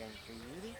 Bianca Yuri.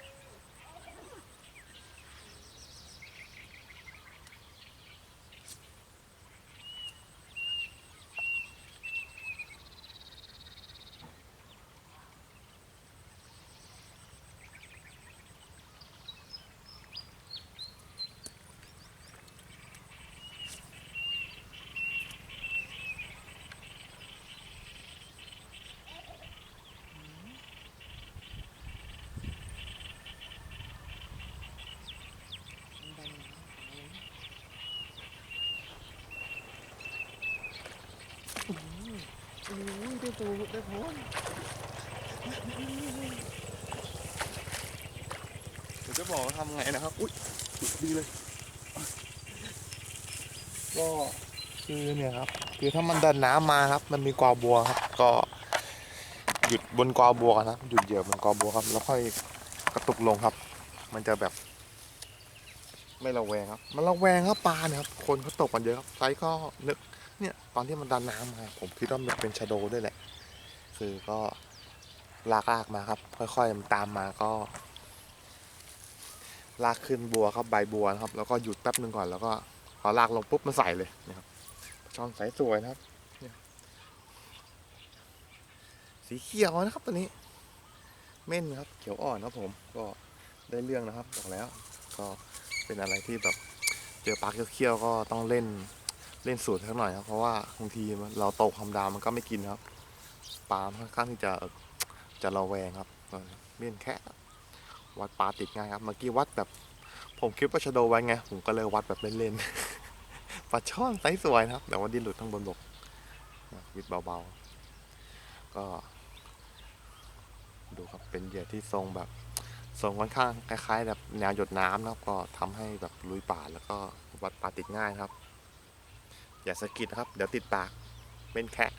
ได้ตัวได้พ้นเดี๋ยวจะบอกว่าทำไงนะครับ อุ้ยดีเลย ก็คือเนี่ยครับ คือถ้ามันดันน้ำมาครับ มันมีกอบัวครับ ก็หยุดบนกอบัวก่อนะครับหยุดเหยื่อบนกอบัวครับ แล้วค่อยกระตุกลงครับ มันจะแบบ ไม่ระแวงครับ มันระแวงครับปลาเนี่ยครับ คนเขาตกกันเยอะครับไซส์ก็นึก เนี่ยตอนที่มันดันน้ำมาผมคิดว่ามันเป็นชะโดด้วยแหละ คือก็ลากลากมาครับ ค่อยๆมันตามมาก็ ลากขึ้นบัวครับใบบัวนะครับ แล้วก็หยุดแป๊บหนึ่งก่อนแล้วก็พอลากลงปุ๊บมันใส่เลยนะครับช่อนใสสวยนะครับสีเขียวนะครับตัวนี้ เม่นครับ เขียวอ่อนครับผมก็ได้เรื่องนะครับบอกแล้ว ก็เป็นอะไรที่แบบเจอปลาเขียวๆก็ต้องเล่น เล่นสูตรสักหน่อยครับ เพราะว่าบางทีเราโตคำดาวมันก็ไม่กินครับปลาค่อนข้างที่จะจะระแวงครับเล่นแค่วัดปลาติดง่ายครับเมื่อกี้วัดแบบ ผมคิดว่าชะโดไว้ไง ผมก็เลยวัดแบบเล่นๆปลาช่อนไซส์สวยนะครับ แต่ว่าดินหลุดทั้งบนบกวิดเบาๆ ก็ดูครับเป็นเหยื่อที่ทรงแบบทรงค่อนข้างคล้ายๆ แบบแนวหยดน้ำนะครับก็ทำให้แบบลุยป่าแล้วก็วัดปลาติดง่ายครับ อย่าสะกิดนะครับ เดี๋ยวติดปาก เป็นแคะ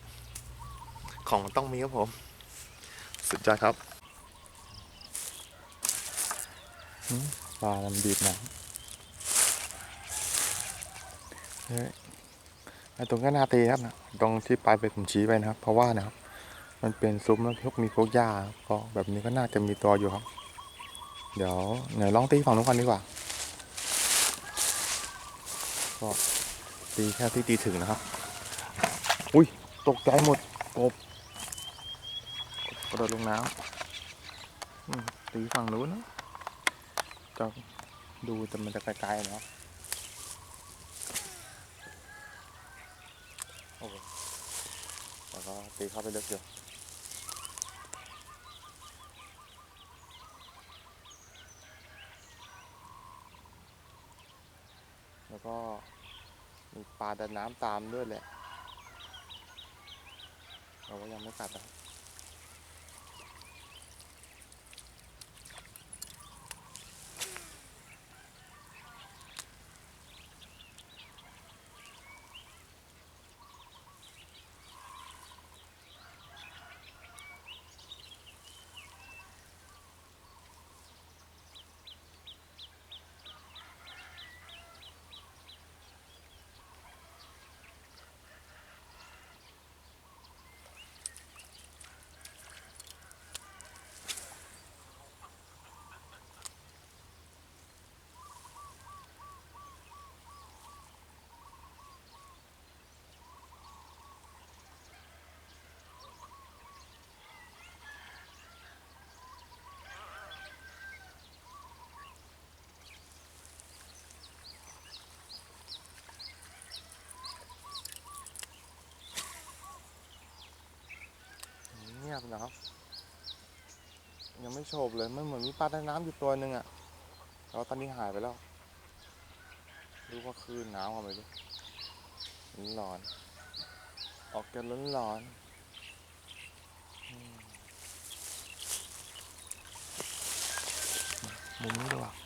ของต้องมีครับผม สุดยอดครับปลามันดีดน้ำเฮ้ยไอ้ตรงก็นาตีครับนะตรงที่ปลายไปผมชี้ไปนะครับ เพราะว่านะครับ มันเป็นซุ้มแล้วพวกมีพวกหญ้าก็แบบนี้ก็น่าจะมีตัวอยู่ครับ เดี๋ยวไหนลองตีฝั่งนู้นก่อนดีกว่าก็ ตีแค่ที่ตีถึงนะครับ อุ้ยตกใจหมดกบกระโดดลงน้ำตีฝั่งนู้นนะจะดูแต่มันจะไกลๆเนาะโอ้โหแล้วก็ตีเข้าไปเลึกอยู่แล้วก็ มีปลาดันน้ำตามด้วยแหละเราก็ยังไม่กัดนะ บนะครับ ยังไม่โฉบเลยมันเหมือนมีปลาใต้น้ำอยู่ตัวหนึ่งอะแต่ว่าตอนนี้หายไปแล้วรู้ว่าคืนหนาวเอาไปดูร้อน ออกจะร้อนร้อนๆมมุมนี้ดีกว่า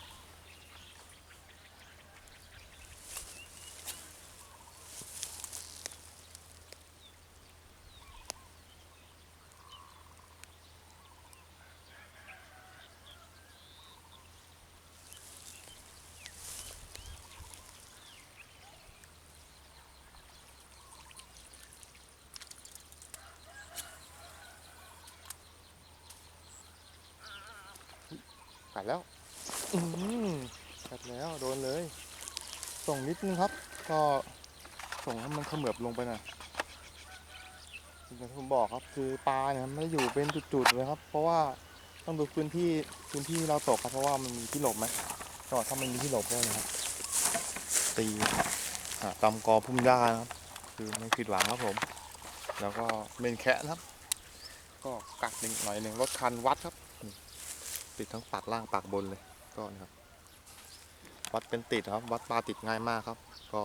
กัดแล้ว อืมกัดแล้วโดนเลย ส่งนิดนึงครับ ก็ส่งให้มันเขมือบลงไปหน่อยอย่างที่ผมบอกครับคือปลาเนี่ยมันไม่ได้อยู่เป็นจุดๆเลยครับ เพราะว่าต้องดูพื้นที่พื้นที่เราตกครับเพราะว่ามันมีที่หลบไหมก็ถ้ามันมีที่หลบก็นะครับตีหาตำกอพุ่มหญ้านะครับ คือไม่ผิดหวังครับผม แล้วก็เมนแคะนะครับ ก็กัดหนึ่งหน่อยหนึ่งรถคันวัดครับนี่ ติดทั้งปากล่างปากบนเลยก็นะครับ วัดเป็นติดครับ วัดปลาติดง่ายมากครับ ก็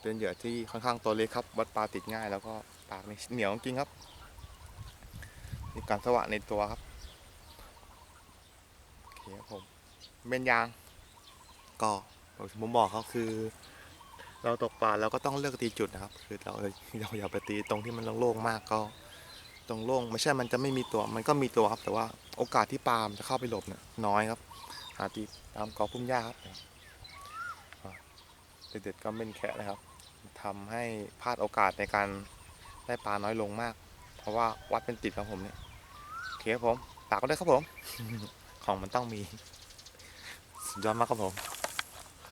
เป็นเหยื่อที่ค่อนข้างตัวเล็กครับ วัดปลาติดง่ายแล้วก็ปากนี่เหนียวจริงครับมีการสว่างในตัวครับโอเคครับผมเมนยาง ก็ผมบอกครับคือ เราตกปลาเราก็ต้องเลือกตีจุดนะครับ คือเราเราอย่าไปตีตรงที่มันโล่งๆมากก็ ตรงโล่งไม่ใช่มันจะไม่มีตัว มันก็มีตัวครับแต่ว่า โอกาสที่ปลามจะเข้าไปหลบเนี่ยน้อยครับหาตีตามกอพุ่มหญ้าครับเด็ดๆก็เม่นแค่นะครับทำให้พลาดโอกาสในการได้ปลาน้อยลงมาก เพราะว่าวัดเป็นติดครับผมเนี่ยโอเคครับผมปากก็ได้ครับผม ของมันต้องมี สุดยอดมากครับผม